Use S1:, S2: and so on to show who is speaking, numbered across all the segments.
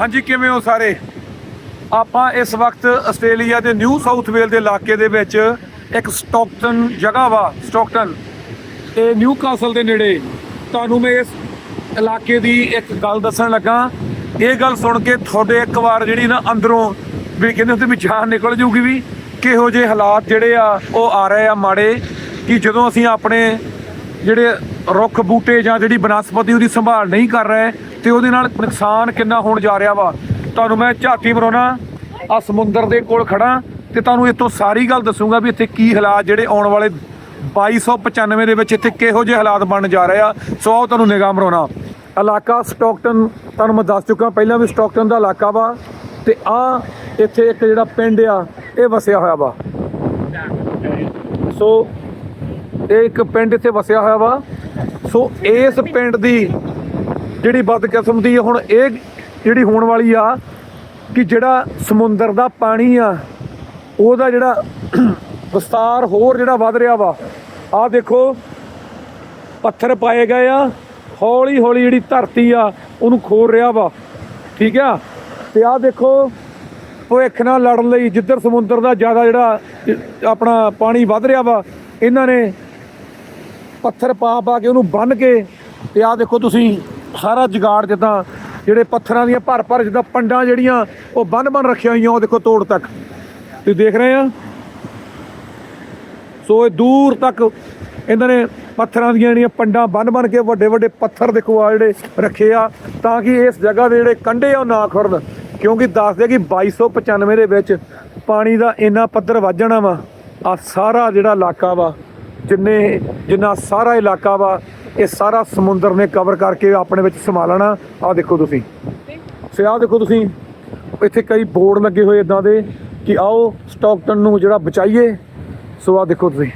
S1: ਹਾਂਜੀ, ਕਿਵੇਂ ਹੋ ਸਾਰੇ? ਆਪਾਂ ਇਸ ਵਕਤ ਆਸਟ੍ਰੇਲੀਆ ਦੇ ਨਿਊ ਸਾਊਥ ਵੇਲ ਦੇ ਇਲਾਕੇ ਦੇ ਵਿੱਚ ਇੱਕ ਸਟਾਕਟਨ ਜਗ੍ਹਾ ਵਾ, ਸਟਾਕਟਨ। ਤੇ ਨਿਊ ਕਾਸਲ ਦੇ ਨੇੜੇ ਤੁਹਾਨੂੰ ਮੈਂ ਇਸ ਇਲਾਕੇ ਦੀ ਇੱਕ ਗੱਲ ਦੱਸਣ ਲੱਗਾ। ਇਹ ਗੱਲ ਸੁਣ ਕੇ ਤੁਹਾਡੇ ਇੱਕ ਵਾਰ ਜਿਹੜੀ ਨਾ ਅੰਦਰੋਂ ਵੀ ਕਹਿੰਦੇ ਹੁੰਦੇ ਵੀ ਜਾਨ ਨਿਕਲ ਜੂਗੀ ਵੀ, ਕਿਹੋ ਜਿਹੇ ਹਾਲਾਤ ਜਿਹੜੇ ਆ, ਉਹ ਆ ਰਹੇ ਆ ਮਾੜੇ, ਕਿ ਜਦੋਂ ਅਸੀਂ ਆਪਣੇ ਜਿਹੜੇ ਰੁੱਖ ਬੂਟੇ ਜਾਂ ਜਿਹੜੀ ਬਨਸਪਤੀ ਉਹਦੀ ਸੰਭਾਲ ਨਹੀਂ ਕਰ ਰਹੇ ਤੇ ਉਹਦੇ ਨਾਲ ਨੁਕਸਾਨ ਕਿੰਨਾ ਹੋਣ ਜਾ ਰਿਹਾ ਵਾ? ਤੁਹਾਨੂੰ ਮੈਂ ਝਾਤੀ ਮਰੋਣਾ ਆ ਸਮੁੰਦਰ ਦੇ ਕੋਲ ਖੜਾ ਤੇ ਤੁਹਾਨੂੰ ਇੱਥੋਂ ਸਾਰੀ ਗੱਲ ਦੱਸੂਗਾ ਵੀ ਇੱਥੇ ਕੀ ਹਾਲਾਤ ਜਿਹੜੇ ਆਉਣ ਵਾਲੇ 2295 ਦੇ ਵਿੱਚ ਇੱਥੇ ਕਿਹੋ ਜਿਹੇ ਹਾਲਾਤ ਬਣਨ ਜਾ ਰਹੇ ਆ। ਸੋ ਆਓ ਤੁਹਾਨੂੰ ਨਿਗਾਹ ਮਰਾਉਣਾ ਇਲਾਕਾ ਸਟਾਕਟਨ, ਤੁਹਾਨੂੰ ਮੈਂ ਦੱਸ ਚੁੱਕਾ, ਪਹਿਲਾਂ ਵੀ ਸਟਾਕਟਨ ਦਾ ਇਲਾਕਾ ਵਾ ਤੇ ਆ ਇੱਥੇ ਇੱਕ ਜਿਹੜਾ ਪਿੰਡ ਆ, ਇਹ ਵਸਿਆ ਹੋਇਆ ਵਾ। ਸੋ ਇਹ ਇੱਕ ਪਿੰਡ ਇੱਥੇ ਵਸਿਆ ਹੋਇਆ ਵਾ। ਸੋ ਇਸ ਪਿੰਡ ਦੀ ਜਿਹੜੀ ਬਦਕਿਸਮਤੀ ਆ, ਹੁਣ ਇਹ ਜਿਹੜੀ ਹੋਣ ਵਾਲੀ ਆ ਕਿ ਜਿਹੜਾ ਸਮੁੰਦਰ ਦਾ ਪਾਣੀ ਆ, ਉਹਦਾ ਜਿਹੜਾ ਵਿਸਤਾਰ ਹੋਰ ਜਿਹੜਾ ਵੱਧ ਰਿਹਾ ਵਾ, ਆਹ ਦੇਖੋ, ਪੱਥਰ ਪਾਏ ਗਏ ਆ ਹੌਲੀ ਹੌਲੀ ਜਿਹੜੀ ਧਰਤੀ ਆ, ਉਹਨੂੰ ਖੋਰ ਰਿਹਾ ਵਾ, ਠੀਕ ਆ? ਤੇ ਆਹ ਦੇਖੋ, ਭਵਿੱਖ ਨਾਲ ਲੜਨ ਲਈ ਜਿੱਧਰ ਸਮੁੰਦਰ ਦਾ ਜ਼ਿਆਦਾ ਜਿਹੜਾ ਆਪਣਾ ਪਾਣੀ ਵੱਧ ਰਿਹਾ ਵਾ, ਇਹਨਾਂ ਨੇ ਪੱਥਰ ਪਾ ਪਾ ਕੇ ਉਹਨੂੰ ਬੰਨ ਕੇ, ਤੇ ਆਹ ਦੇਖੋ ਤੁਸੀਂ ਸਾਰਾ ਜਗਾੜ ਜਿੱਦਾਂ ਜਿਹੜੇ ਪੱਥਰਾਂ ਦੀਆਂ ਭਰ ਭਰ ਜਿੱਦਾਂ ਪੰਡਾਂ ਜਿਹੜੀਆਂ ਉਹ ਬੰਨ ਬੰਨ ਰੱਖੀਆਂ ਹੋਈਆਂ ਉਹ ਦੇਖੋ ਤੋੜ ਤੱਕ। ਤੁਸੀਂ ਦੇਖ ਰਹੇ ਆ? ਸੋ ਇਹ ਦੂਰ ਤੱਕ ਇਹਨਾਂ ਨੇ ਪੱਥਰਾਂ ਦੀਆਂ ਜਿਹੜੀਆਂ ਪੰਡਾਂ ਬੰਨ ਬੰਨ ਕੇ ਵੱਡੇ ਵੱਡੇ ਪੱਥਰ ਦੇਖੋ ਆ ਜਿਹੜੇ ਰੱਖੇ ਆ, ਤਾਂ ਕਿ ਇਸ ਜਗ੍ਹਾ ਦੇ ਜਿਹੜੇ ਕੰਢੇ ਆ ਉਹ ਨਾ ਖੁਰਨ ਕਿਉਂਕਿ ਦੱਸਦੇ ਕਿ 2295 ਦੇ ਵਿੱਚ ਪਾਣੀ ਦਾ ਇੰਨਾ ਪੱਧਰ ਵੱਧ ਜਾਣਾ ਵਾ ਆ ਸਾਰਾ ਜਿਹੜਾ ਇਲਾਕਾ ਵਾ, ਜਿੰਨੇ ਜਿੰਨਾ ਸਾਰਾ ਇਲਾਕਾ ਵਾ ਇਹ ਸਾਰਾ ਸਮੁੰਦਰ ਨੇ ਕਵਰ ਕਰਕੇ ਆਪਣੇ ਵਿੱਚ ਸਮਾ ਲੈਣਾ। ਆ ਦੇਖੋ ਤੁਸੀਂ। ਸੋ ਆਹ ਦੇਖੋ ਤੁਸੀਂ। ਇੱਥੇ ਕਈ ਬੋਰਡ ਲੱਗੇ ਹੋਏ ਇਦਾਂ ਦੇ ਕਿ ਆਓ ਸਟਾਕਟਨ ਨੂੰ ਜਿਹੜਾ ਬਚਾਈਏ। ਸੋ ਆਹ ਦੇਖੋ ਤੁਸੀਂ।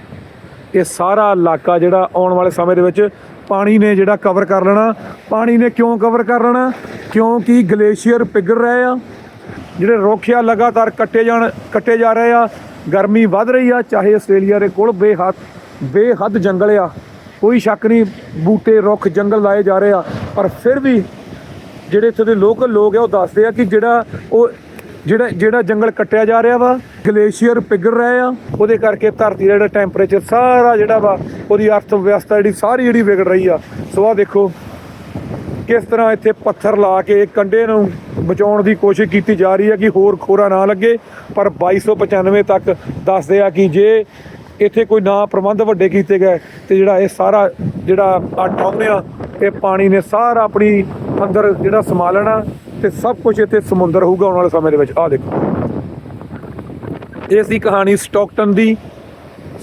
S1: ਇਹ ਸਾਰਾ ਇਲਾਕਾ ਜਿਹੜਾ ਆਉਣ ਵਾਲੇ ਸਮੇਂ ਦੇ ਵਿੱਚ ਪਾਣੀ ਨੇ ਜਿਹੜਾ ਕਵਰ ਕਰ ਲੈਣਾ। ਪਾਣੀ ਨੇ ਕਿਉਂ ਕਵਰ ਕਰ ਲੈਣਾ? ਕਿਉਂਕਿ ਗਲੇਸ਼ੀਅਰ ਪਿਘਲ ਰਹੇ ਆ। ਜਿਹੜੇ ਰੁੱਖ ਆ, ਲਗਾਤਾਰ ਕੱਟੇ ਜਾਣ, ਕੱਟੇ ਜਾ ਰਹੇ ਆ। ਗਰਮੀ ਵੱਧ ਰਹੀ ਆ। ਚਾਹੇ ਆਸਟ੍ਰੇਲੀਆ ਦੇ ਕੋਲ ਬੇਹੱਦ ਬੇਹੱਦ ਜੰਗਲ ਆ। ਕੋਈ ਸ਼ੱਕ ਨਹੀਂ, ਬੂਟੇ ਰੁੱਖ, ਜੰਗਲ ਲਾਏ ਜਾ ਰਹੇ ਆ, ਪਰ ਫਿਰ ਵੀ ਜਿਹੜੇ ਇੱਥੇ ਦੇ ਲੋਕਲ ਲੋਕ ਆ, ਉਹ ਦੱਸਦੇ ਆ ਕਿ ਜਿਹੜਾ ਉਹ, ਜਿਹੜਾ ਜਿਹੜਾ ਜੰਗਲ ਕੱਟਿਆ ਜਾ ਰਿਹਾ ਵਾ, ਗਲੇਸ਼ੀਅਰ ਪਿਘਲ ਰਹੇ ਆ, ਉਹਦੇ ਕਰਕੇ ਧਰਤੀ ਦਾ ਜਿਹੜਾ ਟੈਂਪਰੇਚਰ ਸਾਰਾ ਜਿਹੜਾ ਵਾ, ਉਹਦੀ ਅਰਥ ਵਿਵਸਥਾ ਜਿਹੜੀ ਸਾਰੀ ਜਿਹੜੀ ਵਿਗੜ ਰਹੀ ਆ। ਸੋ ਆ ਦੇਖੋ, ਕਿਸ ਤਰ੍ਹਾਂ ਇੱਥੇ ਪੱਥਰ ਲਾ ਕੇ ਕੰਡੇ ਨੂੰ ਬਚਾਉਣ ਦੀ ਕੋਸ਼ਿਸ਼ ਕੀਤੀ ਜਾ ਰਹੀ ਹੈ ਕਿ ਹੋਰ ਖੋਰਾ ਨਾ ਲੱਗੇ, ਪਰ 2295 ਤੱਕ ਦੱਸਦੇ ਆ ਕਿ ਜੇ ਇੱਥੇ ਕੋਈ ਨਾ ਪ੍ਰਬੰਧ ਵੱਡੇ ਕੀਤੇ ਗਏ ਤੇ ਜਿਹੜਾ ਇਹ ਸਾਰਾ ਜਿਹੜਾ ਆ ਡੌਨ ਆ, ਇਹ ਪਾਣੀ ਨੇ ਸਾਰਾ ਆਪਣੀ ਅੰਦਰ ਜਿਹੜਾ ਸਮਾ ਲੈਣਾ ਤੇ ਸਭ ਕੁਝ ਇੱਥੇ ਸਮੁੰਦਰ ਹੋਊਗਾ ਆਉਣ ਵਾਲੇ ਸਮੇਂ ਦੇ ਵਿੱਚ। ਆਹ ਦੇਖੋ। ਇਸ ਦੀ ਕਹਾਣੀ ਸਟਾਕਟਨ ਦੀ।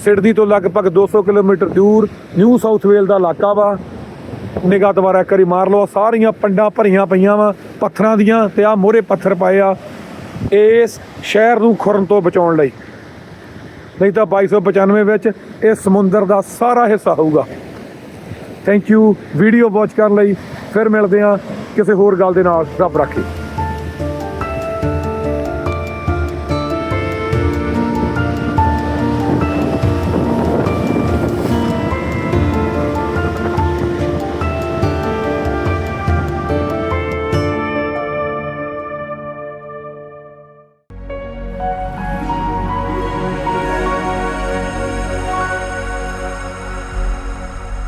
S1: ਸਿਡਨੀ ਤੋਂ ਲਗਭਗ 200 ਕਿਲੋਮੀਟਰ ਦੂਰ, ਨਿਊ ਸਾਊਥ ਵੇਲ ਦਾ ਇਲਾਕਾ ਵਾ। ਨਿਗਾਹ ਦੁਬਾਰਾ ਇੱਕ ਵਾਰੀ ਮਾਰ ਲਓ, ਸਾਰੀਆਂ ਪੰਡਾਂ ਭਰੀਆਂ ਪਈਆਂ ਵਾ, ਪੱਥਰਾਂ ਦੀਆਂ ਤੇ ਆ ਮੋਹਰੇ ਪੱਥਰ ਪਾਏ ਆ। ਇਸ ਸ਼ਹਿਰ ਨੂੰ ਖੁਰਨ ਤੋਂ ਬਚਾਉਣ ਲਈ। ਨਹੀਂ ਤਾਂ 2295 ਵਿੱਚ ਇਹ ਸਮੁੰਦਰ ਦਾ ਸਾਰਾ ਹਿੱਸਾ ਹੋਊਗਾ। ਥੈਂਕ ਯੂ ਵੀਡੀਓ ਵਾਚ ਕਰਨ ਲਈ ਫਿਰ ਮਿਲਦੇ ਹਾਂ ਕਿਸੇ ਹੋਰ ਗੱਲ ਦੇ ਨਾਲ। ਰੱਬ ਰਾਖੇ।